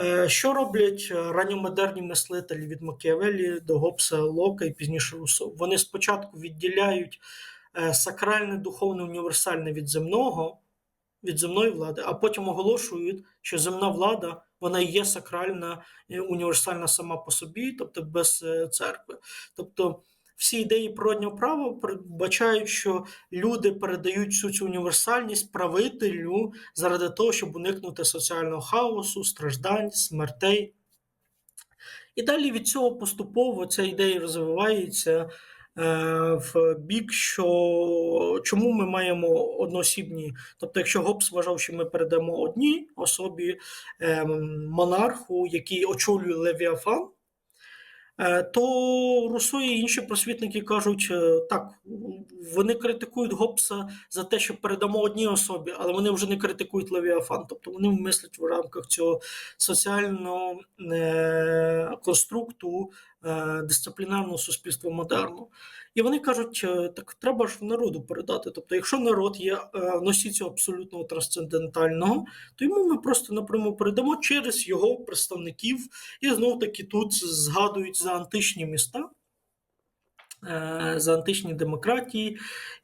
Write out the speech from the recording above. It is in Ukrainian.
Е, Що роблять е, ранньомодерні мислителі від Макіавеллі до Гоббса, Лока і пізніше Руссо? Вони спочатку відділяють е, сакральне духовне універсальне від земного, від земної влади, а потім оголошують, що земна влада вона є сакральна універсальна сама по собі, тобто без церкви. Тобто всі ідеї природнього права передбачають, що люди передають всю цю універсальність правителю заради того, щоб уникнути соціального хаосу, страждань, смертей. І далі від цього поступово ця ідея розвивається е, в бік, що чому ми маємо одноосібні. Тобто, якщо Гоббс вважав, що ми передамо одній особі е, монарху, який очолює Левіафан, то Руссо і інші просвітники кажуть, е, так, вони критикують Гоббса за те, що передамо одній особі, але вони вже не критикують Левіафан. Тобто вони мислять в рамках цього соціального е, конструкту е, дисциплінарного суспільства модерну. І вони кажуть, е, так треба ж народу передати. Тобто, якщо народ є е, носій абсолютного трансцендентального, то йому ми просто напряму передамо через його представників. І знов таки тут згадують за античні міста. Е, За античні демократії,